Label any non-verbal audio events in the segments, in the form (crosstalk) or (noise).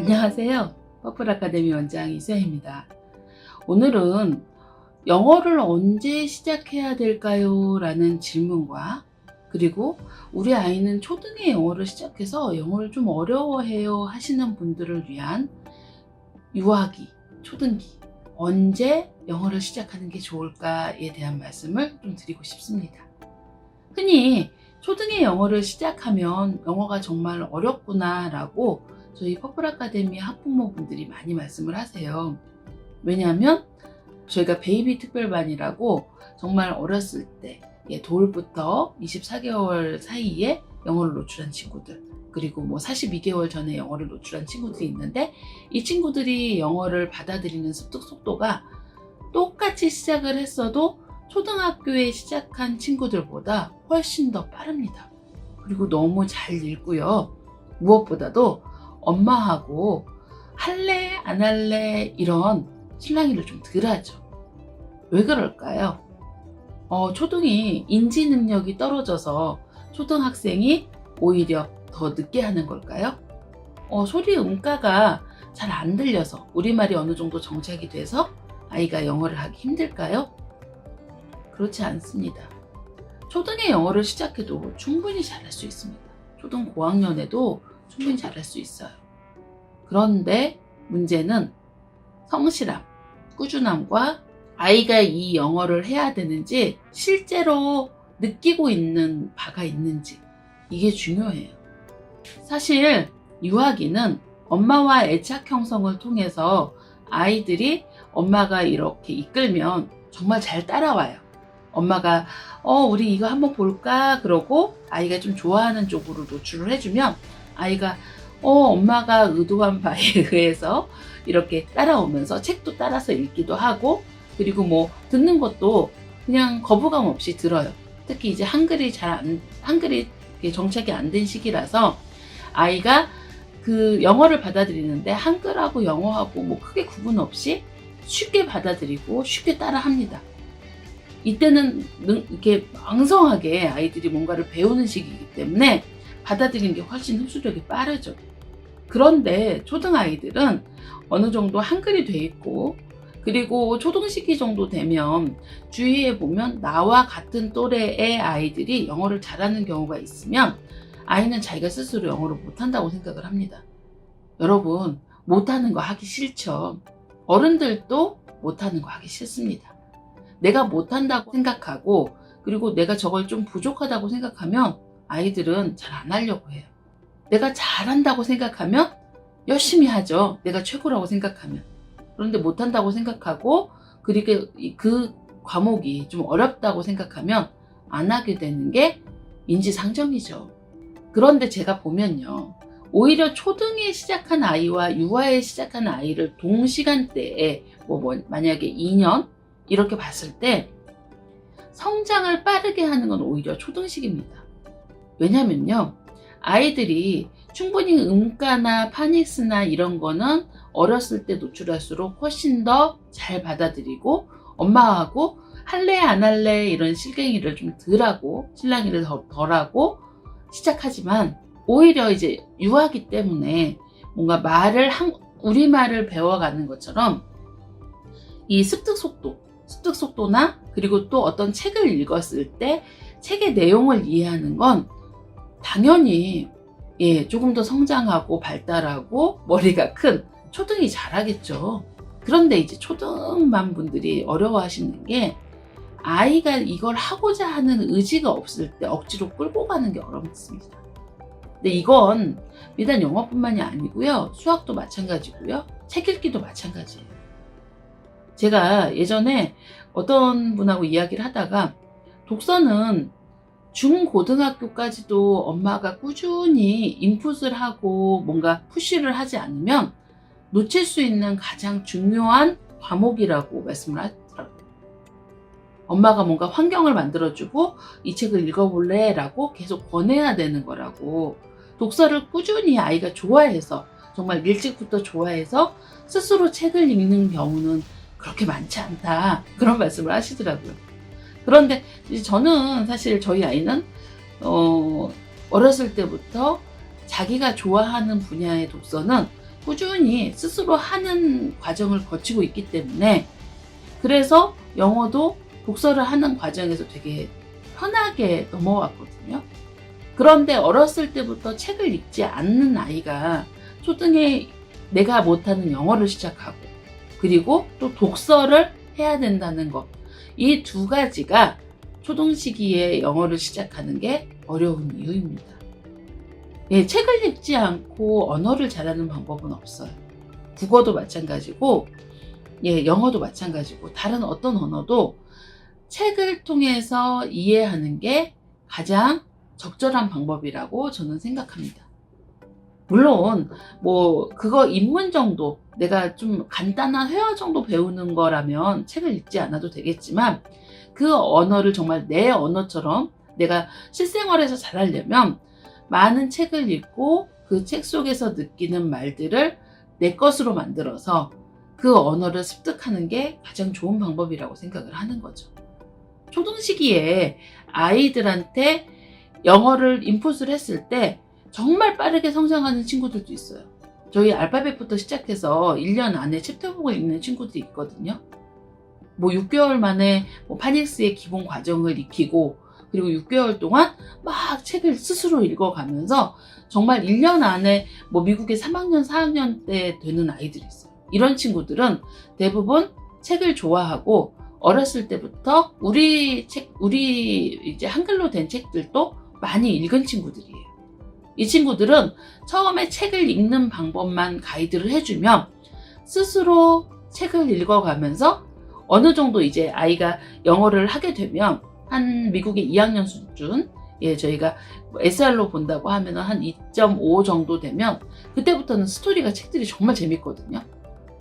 안녕하세요. 퍼플 아카데미 원장 이수연입니다. 오늘은 영어를 언제 시작해야 될까요? 라는 질문과 그리고 우리 아이는 초등에 영어를 시작해서 영어를 좀 어려워해요 하시는 분들을 위한 유아기, 초등기, 언제 영어를 시작하는 게 좋을까에 대한 말씀을 좀 드리고 싶습니다. 흔히 초등에 영어를 시작하면 영어가 정말 어렵구나 라고 저희 퍼플 아카데미 학부모분들이 많이 말씀을 하세요. 왜냐하면 저희가 베이비 특별반이라고 정말 어렸을 때 예, 돌부터 24개월 사이에 영어를 노출한 친구들 그리고 뭐 42개월 전에 영어를 노출한 친구들이 있는데 이 친구들이 영어를 받아들이는 습득 속도가 똑같이 시작을 했어도 초등학교에 시작한 친구들보다 훨씬 더 빠릅니다. 그리고 너무 잘 읽고요. 무엇보다도 엄마하고 할래 안 할래 이런 실랑이를 좀 덜 하죠. 왜 그럴까요? 어, 초등이 인지 능력이 떨어져서 초등학생이 오히려 더 늦게 하는 걸까요? 어, 소리 음가가 잘 안 들려서 우리말이 어느 정도 정착이 돼서 아이가 영어를 하기 힘들까요? 그렇지 않습니다. 초등에 영어를 시작해도 충분히 잘할 수 있습니다. 초등 고학년에도 충분히 잘할 수 있어요. 그런데 문제는 성실함, 꾸준함과 아이가 이 영어를 해야 되는지 실제로 느끼고 있는 바가 있는지 이게 중요해요. 사실 유아기는 엄마와 애착 형성을 통해서 아이들이 엄마가 이렇게 이끌면 정말 잘 따라와요. 엄마가 어 우리 이거 한번 볼까 그러고 아이가 좀 좋아하는 쪽으로 노출을 해주면 아이가 어 엄마가 의도한 바에 (laughs) 의해서 이렇게 따라오면서 책도 따라서 읽기도 하고 그리고 뭐 듣는 것도 그냥 거부감 없이 들어요. 특히 이제 한글이 잘 안, 한글이 정착이 안 된 시기라서 아이가 그 영어를 받아들이는데 한글하고 영어하고 뭐 크게 구분 없이 쉽게 받아들이고 쉽게 따라 합니다. 이때는 능- 이렇게 왕성하게 아이들이 뭔가를 배우는 시기이기 때문에 받아들이는 게 훨씬 흡수력이 빠르죠. 그런데 초등 아이들은 어느 정도 한글이 돼 있고 그리고 초등 시기 정도 되면 주위에 보면 나와 같은 또래의 아이들이 영어를 잘하는 경우가 있으면 아이는 자기가 스스로 영어를 못한다고 생각을 합니다. 여러분, 못하는 거 하기 싫죠? 어른들도 못하는 거 하기 싫습니다. 내가 못한다고 생각하고 그리고 내가 저걸 좀 부족하다고 생각하면 아이들은 잘 안 하려고 해요. 내가 잘한다고 생각하면 열심히 하죠. 내가 최고라고 생각하면. 그런데 못한다고 생각하고 그리고 이- 그 과목이 좀 어렵다고 생각하면 안 하게 되는 게 인지상정이죠. 그런데 제가 보면요. 오히려 초등에 시작한 아이와 유아에 시작한 아이를 동시간대에 뭐, 뭐 만약에 2년 이렇게 봤을 때 성장을 빠르게 하는 건 오히려 초등식입니다. 왜냐면요. 아이들이 충분히 음가나 파닉스나 이런 거는 어렸을 때 노출할수록 훨씬 더 잘 받아들이고 엄마하고 할래 안 할래 이런 실갱이를 좀 덜하고 실랑이를 더, 덜하고 시작하지만 오히려 이제 유아기 때문에 뭔가 말을 한 우리말을 배워가는 것처럼 이 습득 속도 습득 속도나 그리고 또 어떤 책을 읽었을 때 책의 내용을 이해하는 건 당연히 예, 조금 더 성장하고 발달하고 머리가 큰 초등이 잘하겠죠. 그런데 이제 초등반 분들이 어려워하시는 게 아이가 이걸 하고자 하는 의지가 없을 때 억지로 끌고 가는 게 어렵습니다. 근데 이건 비단 영어뿐만이 아니고요. 수학도 마찬가지고요. 책 읽기도 마찬가지예요. 제가 예전에 어떤 분하고 이야기를 하다가 독서는 중고등학교까지도 엄마가 꾸준히 인풋을 하고 뭔가 푸시를 하지 않으면 놓칠 수 있는 가장 중요한 과목이라고 말씀을 하더라고요. 엄마가 뭔가 환경을 만들어주고 이 책을 읽어볼래? 라고 계속 권해야 되는 거라고. 독서를 꾸준히 아이가 좋아해서, 정말 일찍부터 좋아해서 스스로 책을 읽는 경우는 그렇게 많지 않다. 그런 말씀을 하시더라고요. 그런데 저는 사실 저희 아이는, 어, 어렸을 때부터 자기가 좋아하는 분야의 독서는 꾸준히 스스로 하는 과정을 거치고 있기 때문에 그래서 영어도 독서를 하는 과정에서 되게 편하게 넘어왔거든요. 그런데 어렸을 때부터 책을 읽지 않는 아이가 초등에 내가 못하는 영어를 시작하고 그리고 또 독서를 해야 된다는 것. 이 두 가지가 초등 시기에 영어를 시작하는 게 어려운 이유입니다. 예, 책을 읽지 않고 언어를 잘하는 방법은 없어요. 국어도 마찬가지고, 예, 영어도 마찬가지고, 다른 어떤 언어도 책을 통해서 이해하는 게 가장 적절한 방법이라고 저는 생각합니다. 물론, 뭐, 그거 입문 정도, 내가 좀 간단한 회화 정도 배우는 거라면 책을 읽지 않아도 되겠지만, 그 언어를 정말 내 언어처럼 내가 실생활에서 잘하려면 많은 책을 읽고 그 책 속에서 느끼는 말들을 내 것으로 만들어서 그 언어를 습득하는 게 가장 좋은 방법이라고 생각을 하는 거죠. 초등 시기에 아이들한테 영어를 인풋을 했을 때 정말 빠르게 성장하는 친구들도 있어요. 저희 알파벳부터 시작해서 1년 안에 챕터북을 읽는 친구들이 있거든요. 뭐 6개월 만에 뭐 파닉스의 기본 과정을 익히고 그리고 6개월 동안 막 책을 스스로 읽어가면서 정말 1년 안에 뭐 미국의 3학년, 4학년 때 되는 아이들이 있어요. 이런 친구들은 대부분 책을 좋아하고 어렸을 때부터 우리 책, 우리 이제 한글로 된 책들도 많이 읽은 친구들이에요. 이 친구들은 처음에 책을 읽는 방법만 가이드를 해주면 스스로 책을 읽어가면서 어느 정도 이제 아이가 영어를 하게 되면 한 미국의 2학년 수준, 예, 저희가 SR로 본다고 하면 한 2.5 정도 되면 그때부터는 스토리가 책들이 정말 재밌거든요.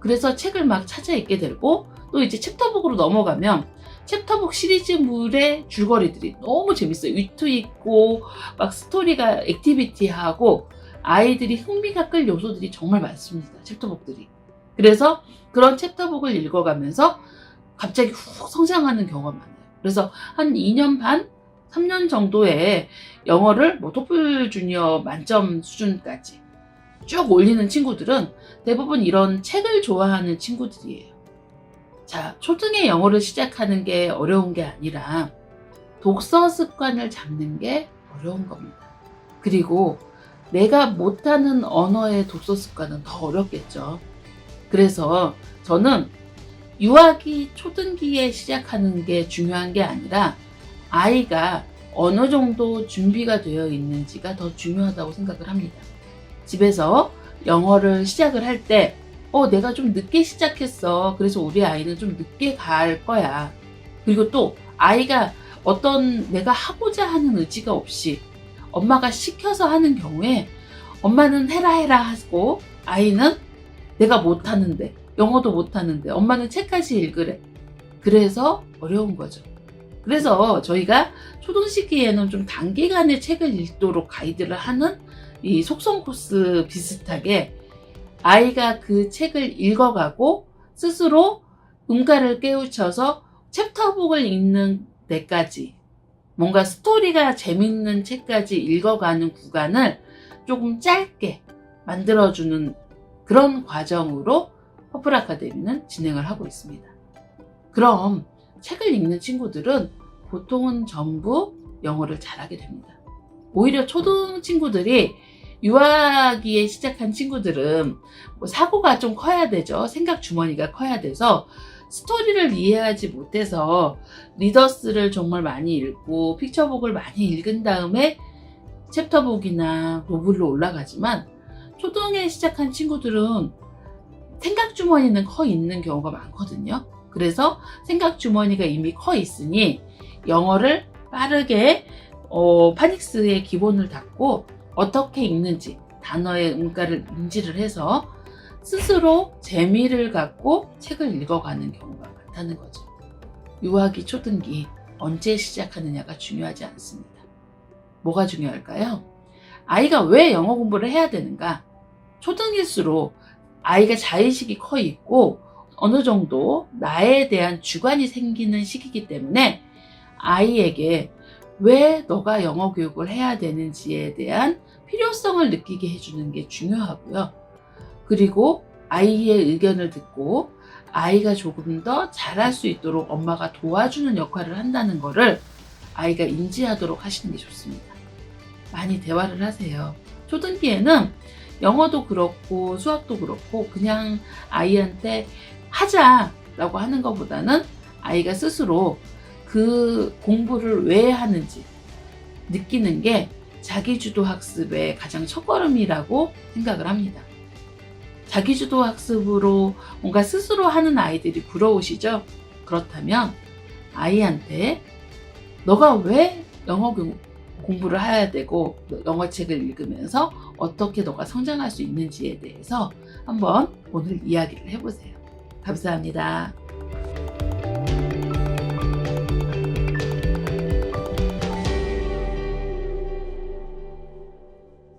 그래서 책을 막 찾아 읽게 되고 또 이제 챕터북으로 넘어가면 챕터북 시리즈물의 줄거리들이 너무 재밌어요. 위트 있고 막 스토리가 액티비티하고 아이들이 흥미가 끌 요소들이 정말 많습니다. 챕터북들이. 그래서 그런 챕터북을 읽어가면서 갑자기 훅 성장하는 경우가 많아요. 그래서 한 2년 반, 3년 정도의 영어를 뭐 토플 주니어 만점 수준까지 쭉 올리는 친구들은 대부분 이런 책을 좋아하는 친구들이에요. 자, 초등에 영어를 시작하는 게 어려운 게 아니라 독서 습관을 잡는 게 어려운 겁니다. 그리고 내가 못하는 언어의 독서 습관은 더 어렵겠죠. 그래서 저는 유아기 초등기에 시작하는 게 중요한 게 아니라 아이가 어느 정도 준비가 되어 있는지가 더 중요하다고 생각을 합니다. 집에서 영어를 시작을 할 때, 어, 내가 좀 늦게 시작했어. 그래서 우리 아이는 좀 늦게 갈 거야. 그리고 또 아이가 어떤 내가 하고자 하는 의지가 없이 엄마가 시켜서 하는 경우에 엄마는 해라 해라 하고 아이는 내가 못하는데 영어도 못하는데 엄마는 책까지 읽으래. 그래서 어려운 거죠. 그래서 저희가 초등 시기에는 좀 단기간에 책을 읽도록 가이드를 하는 이 속성 코스 비슷하게 아이가 그 책을 읽어가고 스스로 음가를 깨우쳐서 챕터북을 읽는 데까지 뭔가 스토리가 재밌는 책까지 읽어가는 구간을 조금 짧게 만들어주는 그런 과정으로 퍼플 아카데미는 진행을 하고 있습니다. 그럼 책을 읽는 친구들은 보통은 전부 영어를 잘하게 됩니다. 오히려 초등 친구들이 유아기에 시작한 친구들은 뭐 사고가 좀 커야 되죠. 생각 주머니가 커야 돼서 스토리를 이해하지 못해서 리더스를 정말 많이 읽고 픽처북을 많이 읽은 다음에 챕터북이나 노블로 올라가지만 초등에 시작한 친구들은 생각 주머니는 커 있는 경우가 많거든요. 그래서 생각 주머니가 이미 커 있으니 영어를 빠르게 어, 파닉스의 기본을 닫고 어떻게 읽는지 단어의 음가를 인지를 해서 스스로 재미를 갖고 책을 읽어가는 경우가 많다는 거죠. 유아기, 초등기 언제 시작하느냐가 중요하지 않습니다. 뭐가 중요할까요? 아이가 왜 영어 공부를 해야 되는가? 초등일수록 아이가 자의식이 커 있고 어느 정도 나에 대한 주관이 생기는 시기이기 때문에 아이에게 왜 너가 영어 교육을 해야 되는지에 대한 필요성을 느끼게 해주는 게 중요하고요. 그리고 아이의 의견을 듣고 아이가 조금 더 잘할 수 있도록 엄마가 도와주는 역할을 한다는 거를 아이가 인지하도록 하시는 게 좋습니다. 많이 대화를 하세요. 초등기에는 영어도 그렇고 수학도 그렇고 그냥 아이한테 하자 라고 하는 것보다는 아이가 스스로 그 공부를 왜 하는지 느끼는 게 자기주도 학습의 가장 첫걸음이라고 생각을 합니다. 자기주도 학습으로 뭔가 스스로 하는 아이들이 부러우시죠? 그렇다면 아이한테 너가 왜 영어 공- 공부를 해야 되고 영어 책을 읽으면서 어떻게 너가 성장할 수 있는지에 대해서 한번 오늘 이야기를 해보세요. 감사합니다.